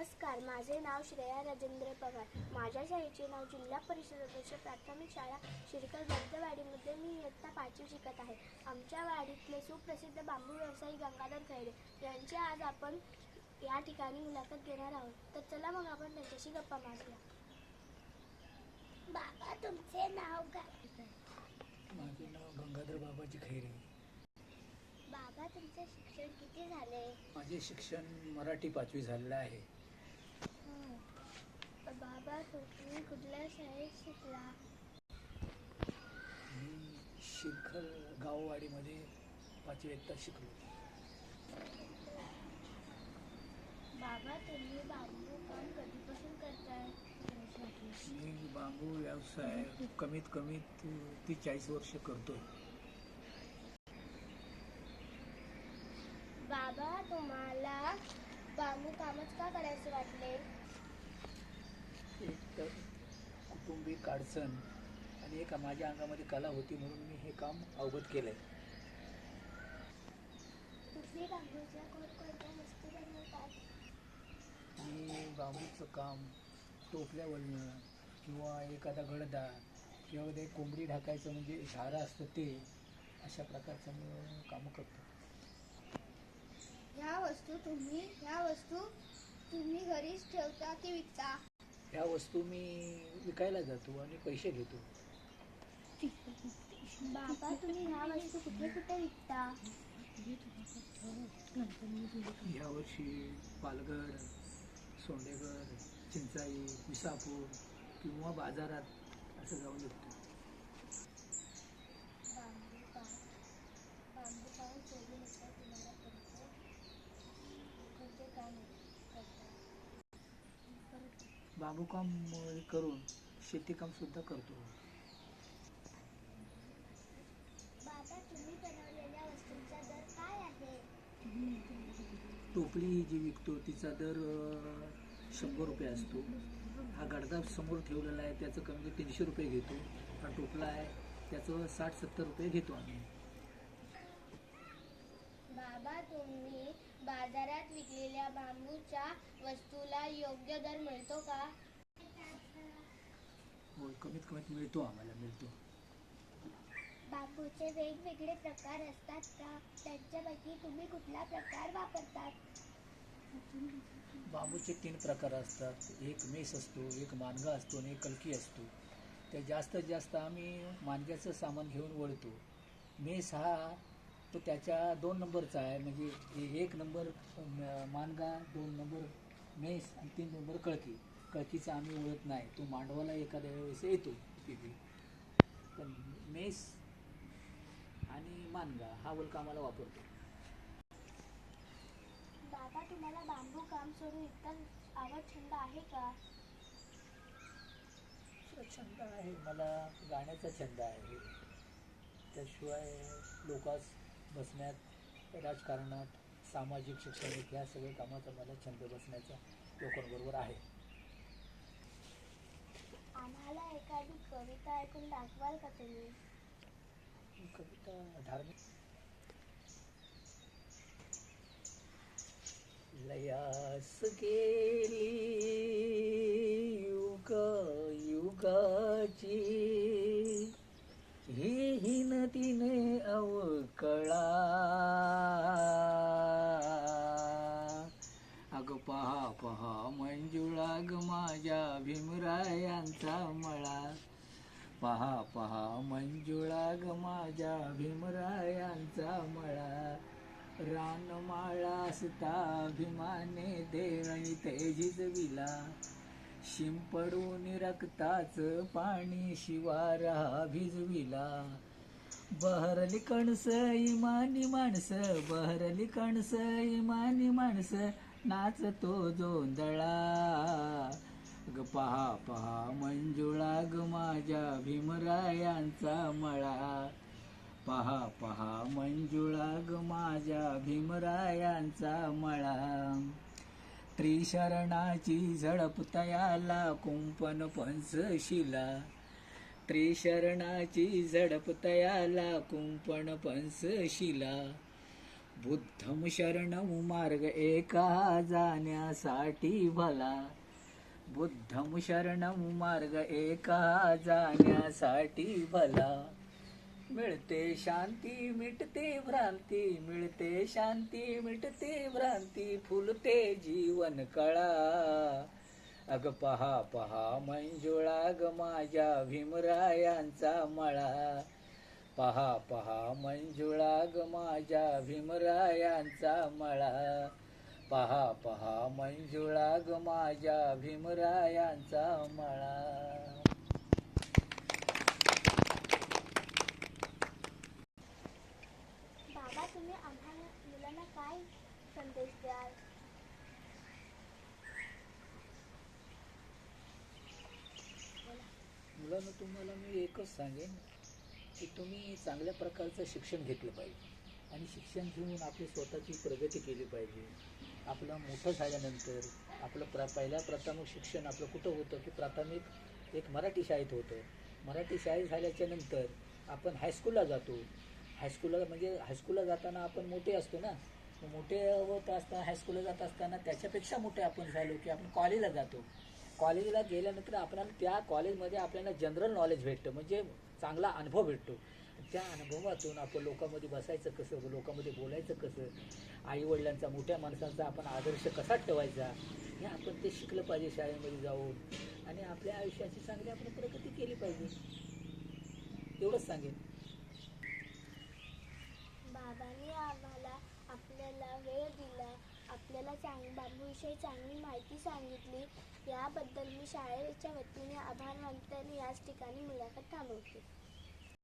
नमस्कार माझे नाव श्रेया राजेंद्र पवार. माझ्या शाळेचे नाव जिल्हा परिषद सदस्य प्राथमिक शाळा शिरकल बद्धवाडीमध्ये मी इयत्ता पाचवी शिकत आहे. आमच्या वाडीतले सुप्रसिद्ध बांबू व्यावसायिक गंगाधर खैरे यांची आज आपण या ठिकाणी मुलाखत घेणार आहोत. तर चला मग आपण त्यांच्याशी गप्पा मारूया. बाबा तुमचे नाव काय? माझे नाव गंगाधर बाबाजी खैरे. बाबा तुमचे शिक्षण किती झाले माझे शिक्षण मराठी पाचवी झालेलं आहे. बाबा तुम्ही कुठल्या शाळेत शिकला? मी शिरखल गाववाडीमध्ये पाचवी इयत्ता शिकलो. बाबा तुम्ही बांबू काम कधीपासून करताय? मी बांबू व्यवसाय कमीत कमीत ती चाळीस वर्ष करतो बाबा तुम्हाला बांबू कामच का करायचे वाटले एक तर कुटुंबिक अडचण आणि एक माझ्या अंगामध्ये कला होती म्हणून मी हे काम अवगत केलं आहे मी बांबूचं काम टोपल्या वळणं किंवा एखादा गडदा किंवा ते कोंबडी ढाकायचं म्हणजे झारा असतं ते अशा प्रकारचं मी कामं करतो. ह्या वस्तू तुम्ही ह्या वस्तू तुम्ही घरीच ठेवता की विकता? ह्या वस्तू मी विकायला जातो आणि पैसे घेतो. बाबा तुम्ही ह्या वस्तू कुठे कुठे विकता? यावर्षी पालघर सोंडेगर चिंचाई विसापूर किंवा बाजारात असं जाऊन विकतो बांबू काम बांबू काम सोडूनंतर तुम्हाला कोणते कोणते काम करता बांबूकाम करून शेतीकाम सुद्धा करतो. टोपली जी विकतो तिचा दर शंभर रुपये असतो. हा गडदा समोर ठेवलेला आहे त्याचं कमी तीनशे रुपये घेतो. हा टोपला आहे त्याचं साठ सत्तर रुपये घेतो आम्ही. बाबा तुम्ही बाजारात विकलेल्या बांबूच्या वस्तूला योग्य दर मिळतो का? हो कमीत कमीत मिळतो आम्हाला मिळतो. बांबूचे वेगवेगळे प्रकार असतात का? त्यांच्यापैकी तुम्ही कुठला प्रकार वापरतात? बांबूचे तीन प्रकार असतात. एक मेस असतो एक मानगा असतो आणि एक कलकी असतो. ते जास्तीत जास्त आम्ही मानग्याचं सामान घेऊन वळतो. मेस हा तो त्याच्या दोन नंबरचा आहे. म्हणजे एक नंबर मानगा दोन नंबर मेस आणि तीन नंबर कळकी. कळकीचा आम्ही ओळख नाही. तो मांडवाला एखाद्या वेळेस येतो तिथे. पण मेस आणि मानगा हा वल्क आम्हाला वापरतो. बाबा तुम्हाला बांबू काम सोडून इतर आवड छंद आहे का? छंद आहे. मला गाण्याचा छंद आहे. त्याशिवाय लोकांस बसण्यात राजकारणात सामाजिक शैक्षणिक ह्या सगळ्या कामाचा मला छंद बसण्याचा लोकांबरोबर आहे? आम्हाला एखादी कविता ऐकून दाखवाल का तुम्ही? कविता धार्मिक. लयास गेली युग युगाची. पहा पहा मंजुळा ग माझ्या भीमरायांचा मळा. रानमाळा असता भीमाने देवणी तेजिजविला शिंपडून रक्ताच पाणी शिवारा भिजविला. बहरली कणस इमानी माणसं बहरली कणस इमानी माणसं नाचतो जोंधळा. ग पहा पहा मंजुळा ग माझ्या भीमरायांचा मळा. पहा पहा मंजुळा ग माझ्या भीमरायांचा मळा. त्रिशरणाची झडप तयाला कुंपण पंचशिला त्रिशरणाची झडप तयाला कुंपण पंचशिला बुद्धम शरण मार्ग एका जाण्यासाठी भला. बुद्धम शरणम मार्ग एका जाण्यासाठी भला. मिळते शांती मिटते भ्रांती मिळते शांती मिटते भ्रांती फुलते जीवन कळा. अग पहा पहा मंजुळा ग माझ्या भीमरायांचा मळा. पहा पहा मंजुळा ग माझ्या भीमरायांचा मळा. पहा पहा मंजुळा ग माझ्या भीमरायांचा मळा. बाबा तुम्ही आम्हा मुलांना काय संदेश द्याल? मुलांना तुम्हाला मी एकच सांगेन की तुम्ही चांगल्या प्रकारचं शिक्षण घेतलं पाहिजे. आणि शिक्षण घेऊन आपली स्वतःची प्रगती केली पाहिजे. आपलं मोठं झाल्यानंतर आपलं प्र पहिल्या प्राथमिक शिक्षण आपलं कुठं होतं की प्राथमिक एक मराठी शाळेत होतं. मराठी शाळेत झाल्याच्यानंतर आपण हायस्कूलला जातो. हायस्कूलला म्हणजे हायस्कूलला जाताना आपण मोठे असतो ना. मोठे होत असताना हायस्कूलला जात असताना त्याच्यापेक्षा मोठे आपण झालो की आपण कॉलेजला जातो. कॉलेजला गेल्यानंतर आपल्याला त्या कॉलेजमध्ये आपल्याला जनरल नॉलेज भेटतं म्हणजे चांगला अनुभव भेटतो. त्या अनुभवातून आपण लोकांमध्ये बसायचं कसं लोकांमध्ये बोलायचं कसं? आईवडिलांचा मोठ्या माणसांचा आपण आदर्श कसा ठेवायचा हे आपण ते शिकलं पाहिजे शाळेमध्ये जाऊन. आणि आपल्या आयुष्याची चांगली आपण प्रगती केली पाहिजे. एवढंच सांगेन. बाबांनी आम्हाला आपल्याला वेळ दिला. आपल्याला चांग बांबूविषयी चांगली माहिती सांगितली. याबद्दल मी शाळेच्या वतीने आभार मानते आणि याच ठिकाणी मुलाखत थांबवते.